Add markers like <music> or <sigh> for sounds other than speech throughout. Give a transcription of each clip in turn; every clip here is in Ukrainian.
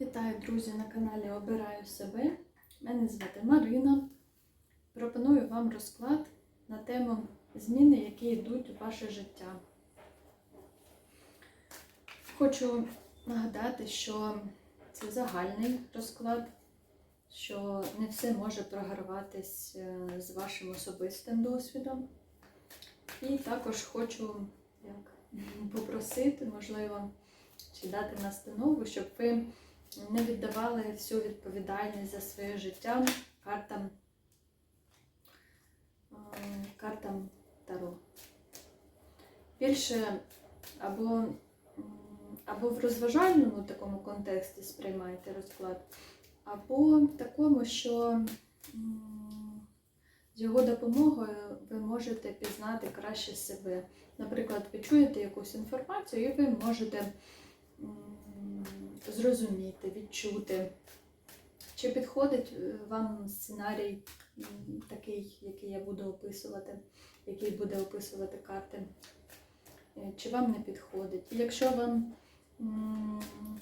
Вітаю, друзі, на каналі Обираю себе. Мене звати Марина. Пропоную вам розклад на тему зміни, які йдуть у ваше життя. Хочу нагадати, що це загальний розклад, що не все може програватись е, з вашим особистим досвідом. І також хочу як, <laughs> попросити, можливо, чи дати настанову, щоб ви не віддавали всю відповідальність за своє життя картам, е, картам Таро. Більше або, або в розважальному такому контексті сприймайте розклад, або в такому, що з його допомогою ви можете пізнати краще себе. Наприклад, ви чуєте якусь інформацію, і ви можете зрозуміти, відчути, чи підходить е, вам сценарій такий, який я буду описувати, який буде описувати карти, Е, чи вам не підходить. І якщо вам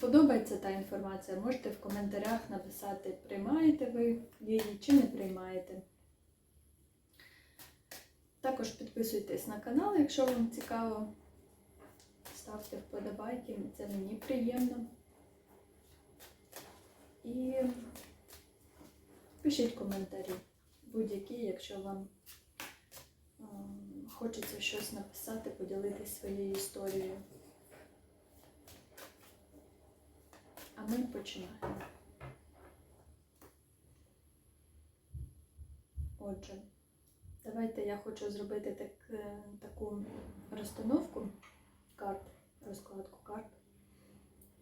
подобається та інформація, можете в коментарях написати, приймаєте ви її чи не приймаєте. Також підписуйтесь на канал, якщо вам цікаво. Ставте вподобайки, це мені приємно. І пишіть коментарі будь-які, якщо вам ем, хочеться щось написати, поділитися своєю історією. А ми починаємо. Отже, давайте я хочу зробити так, е, таку розстановку карт, розкладку карт,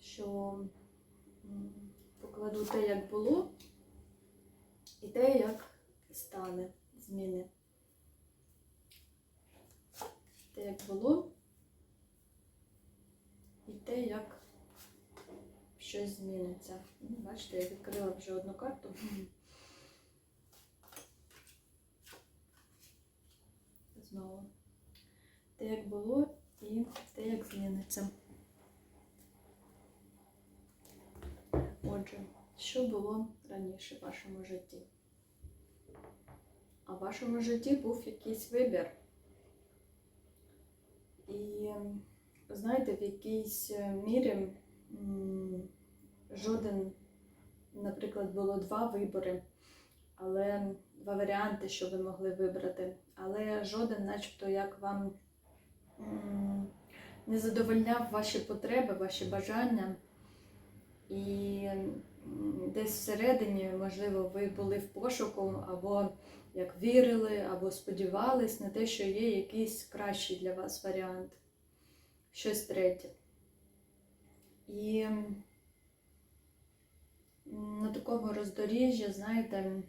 що покладу те, як було, і те, як стане зміни. Те, як було, і те, як щось зміниться. Ну, Бачите, я відкрила вже одну карту. Знову. Те, як було, і те, як зміниться. Отже, що було раніше в вашому житті? А в вашому житті був якийсь вибір. І знаєте, в якійсь мірі жоден, наприклад, було два вибори, але два варіанти, що ви могли вибрати, але жоден, начебто, як вам не задовольняв ваші потреби, ваші бажання. І десь всередині, можливо, ви були в пошуку, або як вірили, або сподівались на те, що є якийсь кращий для вас варіант, щось третє. І на такому роздоріжжі, знаєте,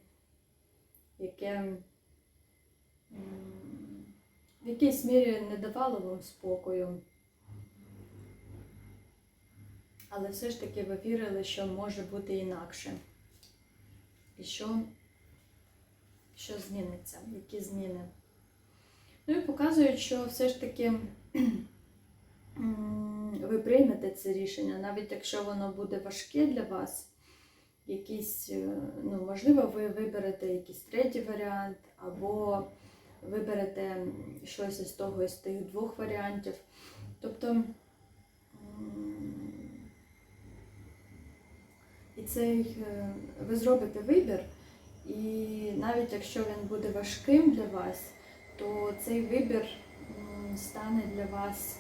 яке в якійсь мірі не давало вам спокою. Але все ж таки ви вірили, що може бути інакше. І що, що зміниться, які зміни. Ну і показують, що все ж таки ви приймете це рішення, навіть якщо воно буде важке для вас, якийсь, е, ну, можливо, ви виберете якийсь третій варіант, або виберете щось із того із тих двох варіантів. Тобто. м, і цей е, ви зробите вибір, і навіть якщо він буде важким для вас, то цей вибір стане для вас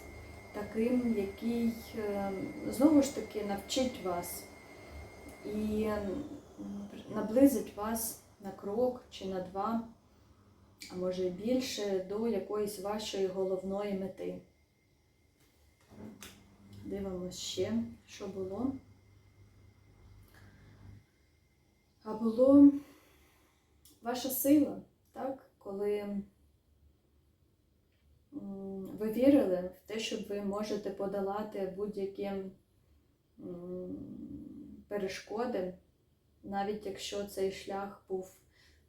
таким, який е, знову ж таки навчить вас і наблизить вас на крок чи на два, а може і більше, до якоїсь вашої головної мети. Дивимось ще, що було. А було ваша сила, так? коли ви вірили в те, що ви можете подолати будь-які перешкоди, навіть якщо цей шлях був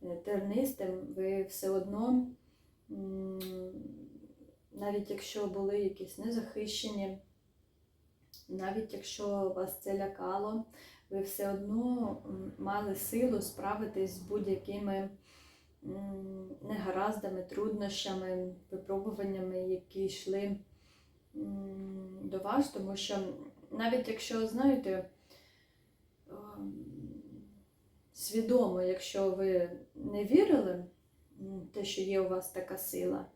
е, тернистим, ви все одно, навіть якщо були якісь незахищені навіть якщо вас це лякало, ви все одно мали силу справитись з будь-якими негараздами, труднощами, випробуваннями, які йшли до вас, тому що навіть якщо, знаєте, ем, свідомо, якщо ви не вірили м, те, що є у вас така сила,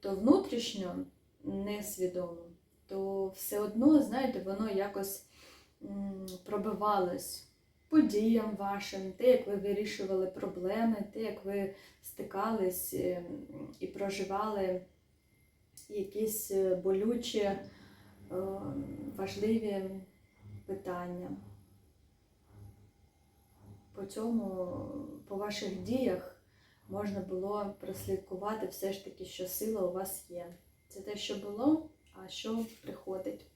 то внутрішньо несвідомо, то все одно, знаєте, воно якось м, пробивалось подіям вашим, те, як ви вирішували проблеми, те, як ви стикались е, і проживали якісь е, болючі, е, важливі питання. По цьому, по ваших діях можна було прослідкувати все ж таки, що сила у вас є. Це те, що було, а що приходить.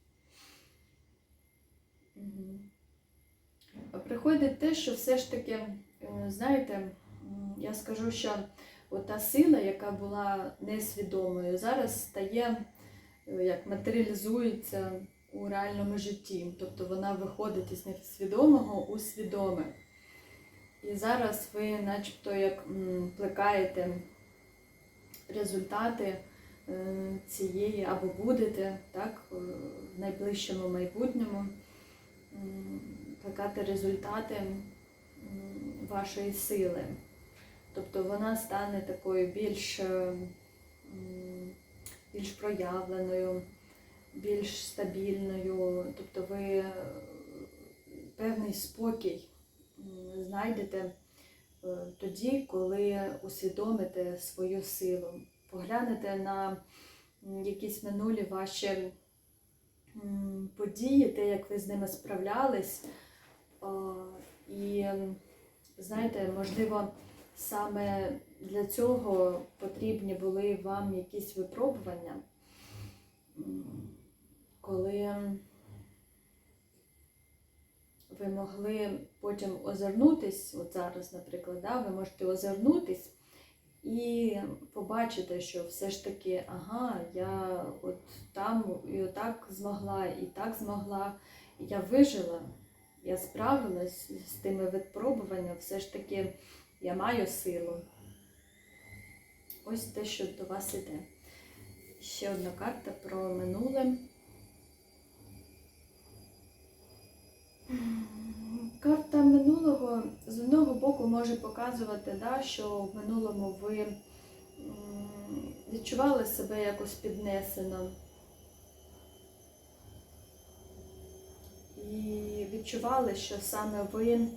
Приходить те, що все ж таки, е, знаєте, я скажу, що та сила, яка була несвідомою, зараз стає, е, як матеріалізується у реальному житті. Тобто вона виходить із несвідомого у свідоме. І зараз ви начебто як плекаєте результати е, цієї або будете так, в найближчому майбутньому плекати результати вашої сили. Тобто вона стане такою більш, е, більш проявленою, більш стабільною. Тобто ви е, певний спокій знайдете е, тоді, коли усвідомите свою силу. Поглянете на якісь минулі ваші події, те, як ви з ними справлялись. І знаєте, можливо, саме для цього потрібні були вам якісь випробування, коли ви могли потім озирнутись, от зараз, наприклад, да, ви можете озирнутись і побачити, що все ж таки, ага, я от там і отак змогла, і так змогла, я вижила, я справилась з тими випробуваннями, все ж таки я маю силу. Ось те, що до вас іде. Ще одна карта про минуле. Карта минулого з одного боку може показувати, да, що в минулому ви відчували себе якось піднесено. І відчували, що саме ви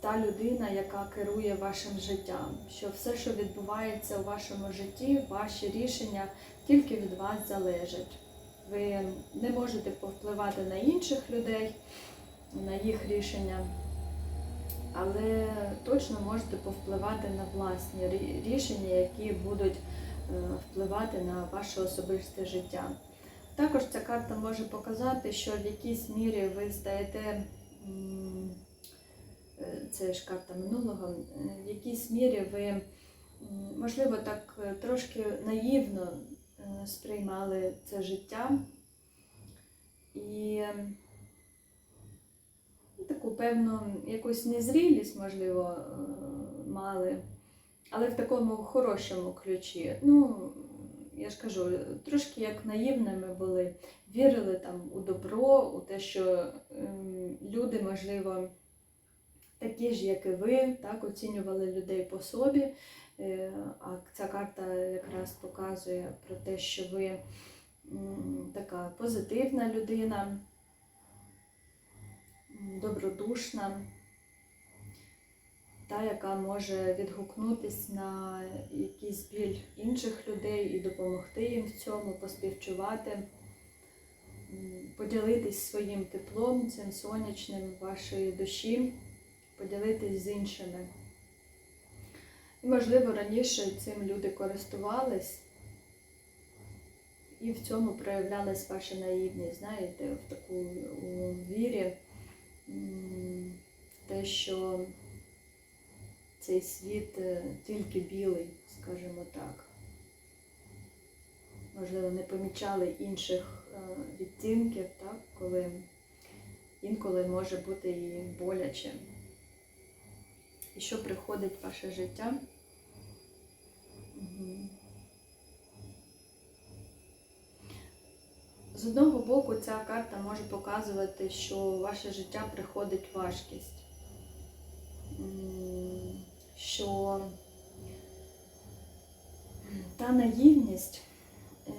та людина, яка керує вашим життям, що все, що відбувається у вашому житті, ваші рішення тільки від вас залежать. Ви не можете повпливати на інших людей, на їх рішення, але точно можете повпливати на власні рішення, які будуть е, впливати на ваше особисте життя. Також ця карта може показати, що в якійсь мірі ви стаєте, е, це ж карта минулого, е, в якійсь мірі ви, можливо, так трошки наївно сприймали це життя і ем, ну, таку певну якусь незрілість, можливо, е, мали, але в такому хорошому ключі. Ну, я ж кажу, трошки як наївними були, вірили там у добро, у те, що ем, люди, можливо, такі ж, як і ви, так, оцінювали людей по собі. Е, А ця карта якраз показує про те, що ви така позитивна людина, добродушна, та, яка може відгукнутись на якийсь біль інших людей і допомогти їм в цьому, поспівчувати, поділитись своїм теплом, цим сонячним вашої душі, поділитись з іншими. Можливо, раніше цим люди користувались, і в цьому проявлялась ваша наївність, знаєте, в таку у вірі, в те, що цей світ е, тільки білий, скажімо так. Можливо, не помічали інших відтінків, так, коли інколи може бути і боляче. Що приходить в ваше життя. З одного боку, ця карта може показувати, що ваше життя приходить важкість, що та наївність е,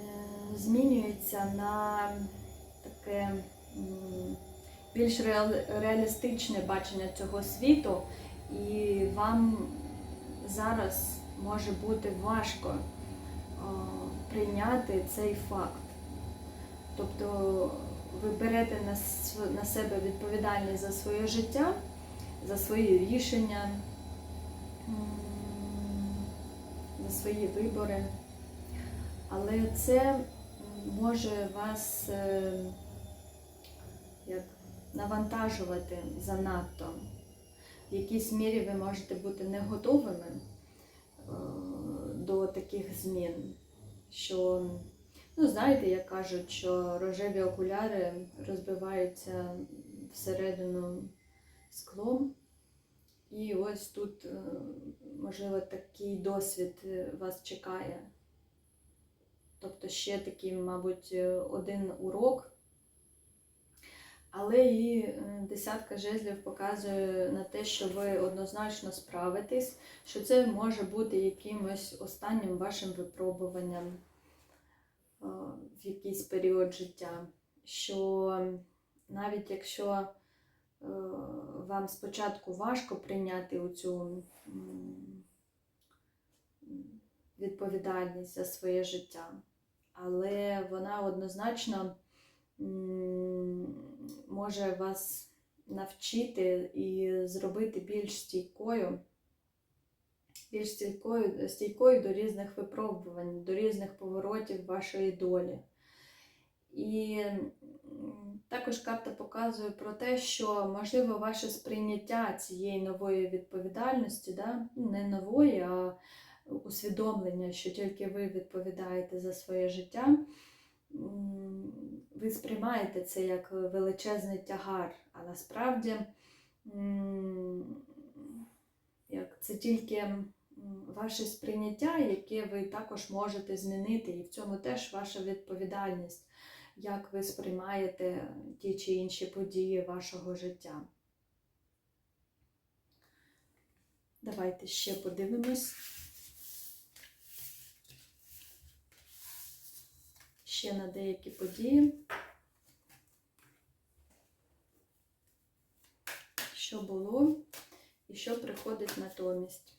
змінюється на таке більш реалістичне бачення цього світу, і вам зараз може бути важко прийняти цей факт. Тобто ви берете на, себе відповідальність за своє життя, за свої рішення, за свої вибори. Але це може вас е, як, навантажувати занадто. В якійсь мірі ви можете бути не готовими е, до таких змін, що Ну, знаєте, як кажуть, що рожеві окуляри розбиваються всередину склом. І ось тут, е, можливо, такий досвід е, вас чекає. Тобто ще такий, мабуть, один урок. Але і е, десятка жезлів показує на те, що ви однозначно справитесь, що це може бути якимось останнім вашим випробуванням е, в якийсь період життя. Що навіть якщо е, вам спочатку важко прийняти цю відповідальність за своє життя, але вона однозначно може вас навчити і зробити більш стійкою, більш стійкою, стійкою до різних випробувань, до різних поворотів вашої долі. І також карта показує про те, що можливо ваше сприйняття цієї нової відповідальності, да? ну, не нової, а усвідомлення, що тільки ви відповідаєте за своє життя, ви сприймаєте це як величезний тягар, а насправді як це тільки ваше сприйняття, яке ви також можете змінити, і в цьому теж ваша відповідальність, як ви сприймаєте ті чи інші події вашого життя. Давайте ще подивимось. Ще на деякі події. Що було і що приходить натомість.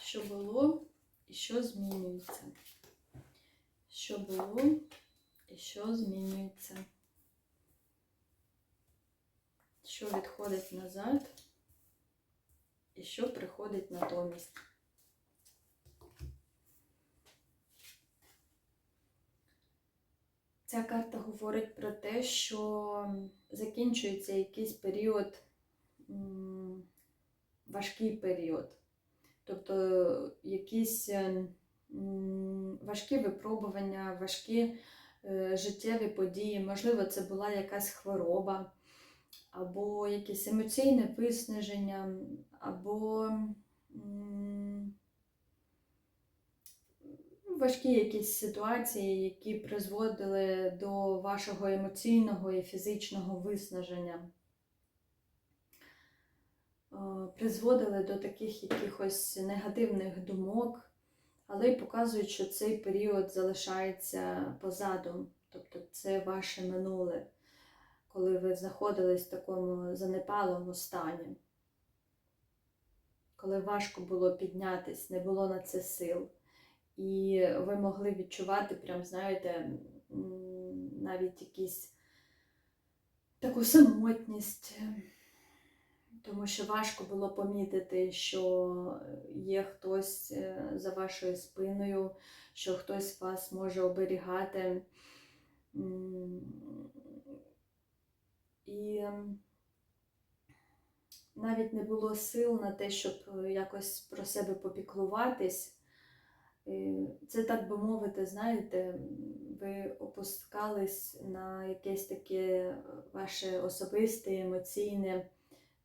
Що було і що змінюється. Що було і що змінюється. Що відходить назад і що приходить натомість. Ця карта говорить про те, що закінчується якийсь період, важкий період. Тобто якісь е, важкі випробування, важкі е, життєві події. Можливо, це була якась хвороба, або якесь емоційне виснаження, або важкі якісь ситуації, які призводили до вашого емоційного і фізичного виснаження. Е, Призводили до таких якихось негативних думок, але й показують, що цей період залишається позаду. Тобто це ваше минуле, коли ви знаходились в такому занепалому стані, коли важко було піднятись, не було на це сил. І ви могли відчувати, прям, знаєте, навіть якісь таку самотність, тому що важко було помітити, що є хтось е, за вашою спиною, що хтось вас може оберігати. І навіть не було сил на те, щоб якось про себе попіклуватись. Е, Це, так би мовити, знаєте, ви опускались на якесь таке ваше особисте емоційне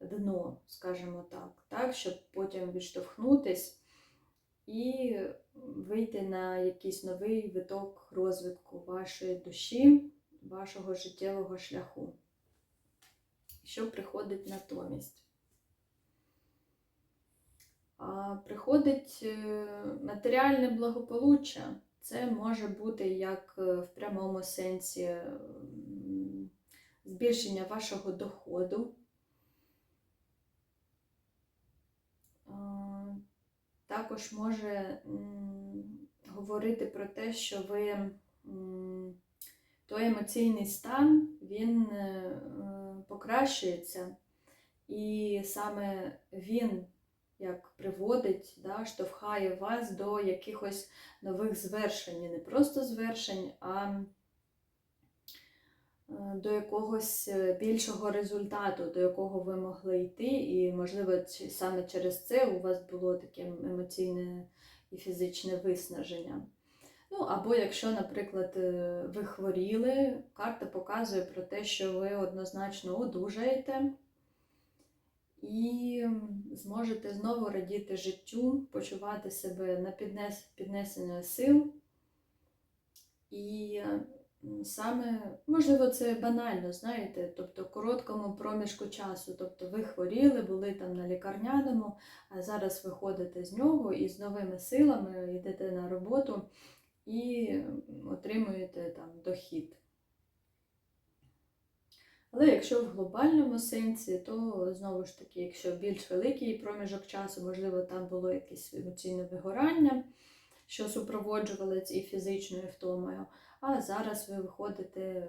дно, скажімо так, так, щоб потім відштовхнутись і вийти на якийсь новий виток розвитку вашої душі, вашого життєвого шляху. Що приходить натомість? Приходить е, матеріальне благополуччя. Це може бути як е, в прямому сенсі збільшення вашого доходу. Також може говорити про те, що ви той емоційний стан він е, покращується, і саме він як приводить, да, штовхає вас до якихось нових звершень. Не просто звершень, а е, до якогось е, більшого результату, до якого ви могли йти, і, можливо, саме через це у вас було таке емоційне і фізичне виснаження. Ну, або якщо, наприклад, е, ви хворіли, карта показує про те, що ви однозначно одужаєте і зможете знову радіти життю, почувати себе на піднес... піднесення сил. І саме, можливо, це банально, знаєте, тобто короткому проміжку часу. Тобто ви хворіли, були там на лікарняному, а зараз виходите з нього і з новими силами йдете на роботу і отримуєте там дохід. Але якщо в глобальному сенсі, то знову ж таки, якщо більш великий проміжок часу, можливо, там було якесь емоційне вигорання, що супроводжувалось і фізичною втомою. А зараз ви виходите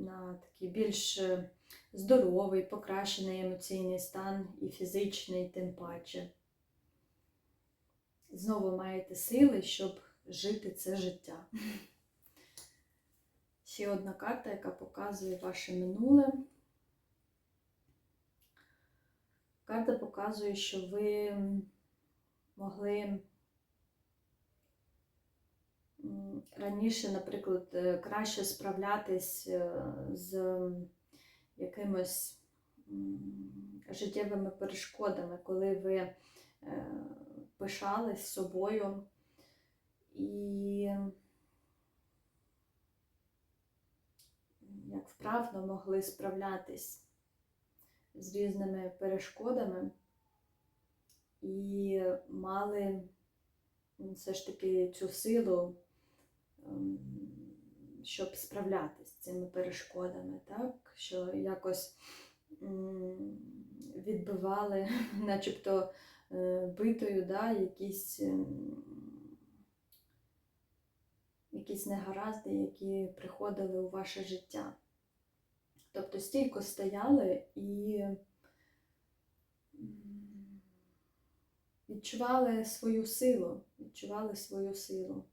на такий більш е, здоровий, покращений емоційний стан і фізичний, тим паче. Знову маєте сили, щоб жити це життя. Ще одна карта, яка показує ваше минуле. Карта показує, що ви могли раніше, наприклад, е, краще справлятись е, з якимось життєвими перешкодами, коли ви е, пишались собою. І як вправно могли справлятись з різними перешкодами і мали все ж таки цю силу, ем, щоб справлятись з цими перешкодами, так? що якось відбивали, <laughs> начебто е, битою, да, якісь, ем, якісь негаразди, які приходили у ваше життя. Тобто стійко стояли і відчували свою силу, відчували свою силу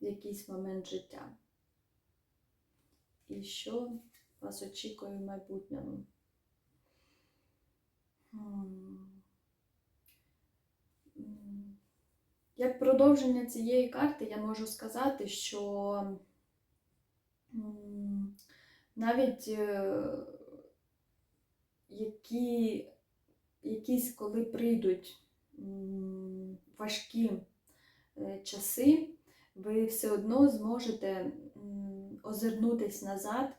в якийсь момент життя. І що вас очікує в майбутньому? Як продовження цієї карти я можу сказати, що навіть е, які, якісь, коли прийдуть важкі е, часи, ви все одно зможете озирнутись назад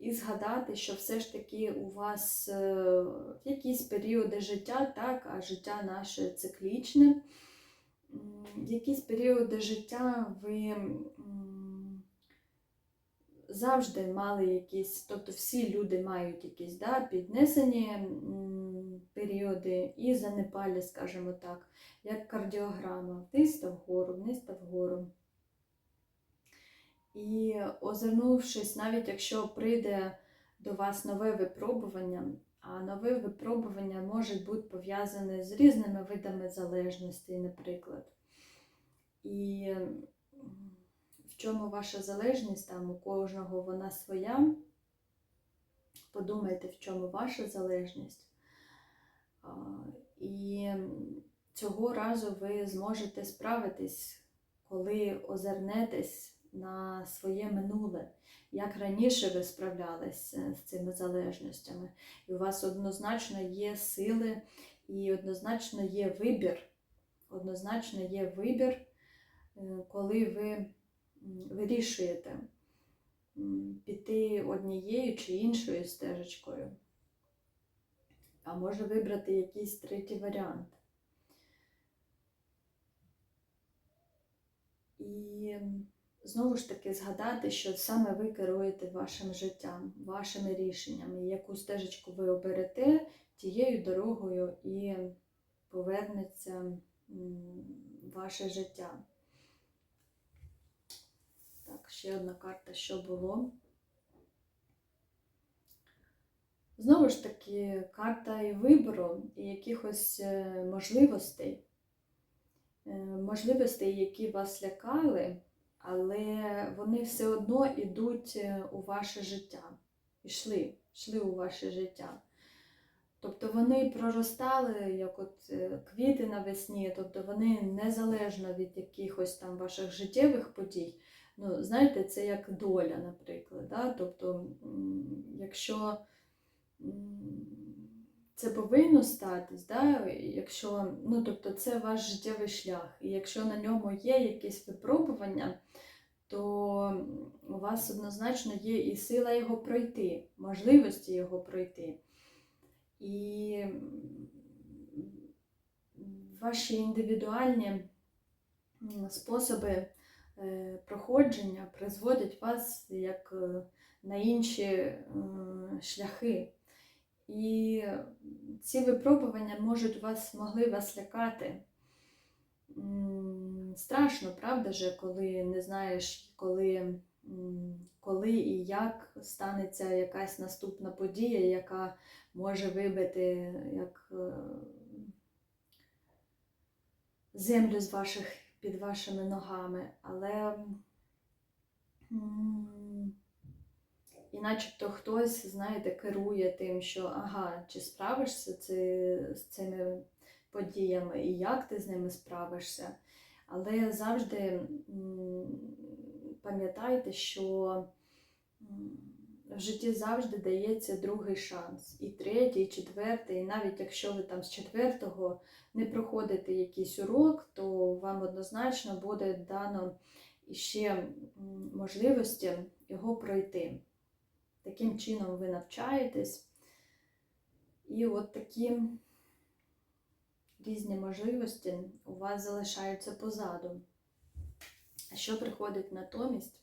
і згадати, що все ж таки у вас е, в якісь періоди життя, так, а життя наше циклічне, якісь періоди життя ви завжди мали якісь, тобто всі люди мають якісь да, піднесені періоди і занепалі, скажімо так, як кардіограма, вниз та вгору, вниз та вгору. І озирнувшись, навіть якщо прийде до вас нове випробування, а нове випробування може бути пов'язане з різними видами залежностей, наприклад. І чому ваша залежність, там у кожного вона своя. Подумайте, в чому ваша залежність. І цього разу ви зможете справитись, коли озирнетесь на своє минуле, як раніше ви справлялись е, з цими залежностями. І у вас однозначно є сили і однозначно є вибір. Однозначно є вибір, е, коли ви вирішуєте піти однією чи іншою стежечкою. А може вибрати якийсь третій варіант. І знову ж таки згадати, що саме ви керуєте вашим життям, вашими рішеннями, яку стежечку ви оберете, тією дорогою і повернеться ваше життя. Так, ще одна карта, що було. Знову ж таки, карта і вибору, і якихось е, можливостей. Е, Можливостей, які вас лякали, але вони все одно йдуть е, у ваше життя. Ішли, йшли у ваше життя. Тобто вони проростали, як от квіти навесні, тобто вони незалежно від якихось там ваших життєвих подій. Ну, знаєте, це як доля, наприклад. Да? Тобто, якщо це повинно статись, да? якщо, ну, тобто це ваш життєвий шлях, і якщо на ньому є якісь випробування, то у вас однозначно є і сила його пройти, можливості його пройти. І ваші індивідуальні способи проходження призводять вас як е, на інші е, шляхи. І ці випробування можуть вас, могли вас лякати. Страшно, правда же, коли не знаєш, коли, коли і як станеться якась наступна подія, яка може вибити як е, землю з ваших, під вашими ногами. Але і начебто хтось, знаєте, керує тим, що ага, чи справишся це, з цими подіями і як ти з ними справишся. Але завжди пам'ятайте, що в житті завжди дається другий шанс, і третій, і четвертий, і навіть якщо ви там з четвертого не проходите якийсь урок, то вам однозначно буде дано ще можливості його пройти. Таким чином ви навчаєтесь. І от такі різні можливості у вас залишаються позаду. А що приходить натомість?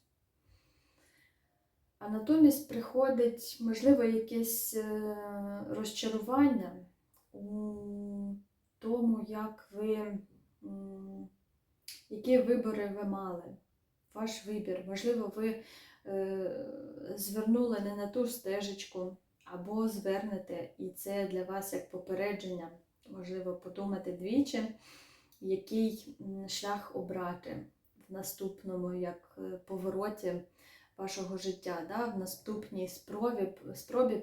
А натомість приходить, можливо, якесь е, розчарування у тому, як ви, які вибори ви мали. Ваш вибір. Можливо, ви е, звернули не на ту стежечку, або звернете, і це для вас як попередження. Можливо, подумати двічі, який шлях обрати в наступному як е, повороті вашого життя, да? в наступній спробі, спробі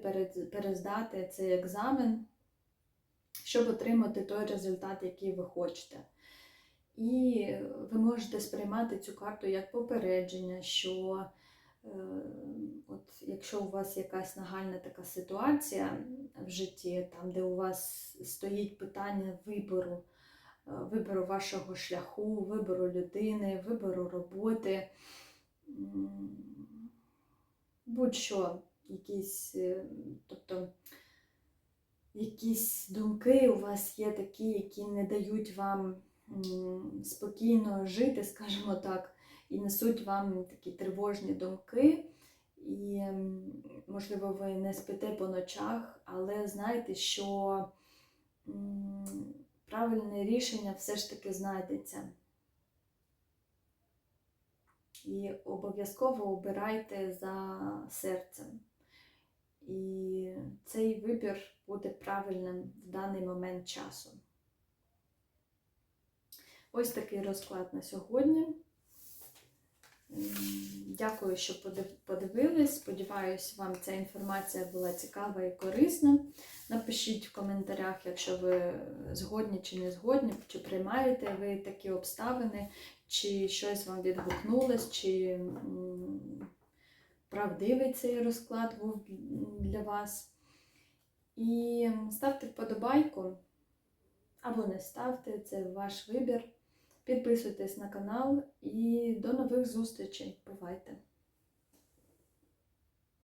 перездати цей екзамен, щоб отримати той результат, який ви хочете. І ви можете сприймати цю карту як попередження, що е, от якщо у вас якась нагальна така ситуація в житті, там, де у вас стоїть питання вибору, е, вибору вашого шляху, вибору людини, вибору роботи, будь-що, якісь, е, тобто якісь думки у вас є такі, які не дають вам спокійно жити, скажімо так, і несуть вам такі тривожні думки. І, можливо, ви не спите по ночах, але знайте, що правильне рішення все ж таки знайдеться. І обов'язково обирайте за серцем. І цей вибір буде правильним в даний момент часу. Ось такий розклад на сьогодні. Дякую, що подивились. Сподіваюсь, вам ця інформація була цікава і корисна. Напишіть в коментарях, якщо ви згодні чи не згодні, чи приймаєте ви такі обставини, чи щось вам відгукнулось, чи правдивий цей розклад був для вас. І ставте вподобайку або не ставте, це ваш вибір. Підписуйтесь на канал і до нових зустрічей. Бувайте!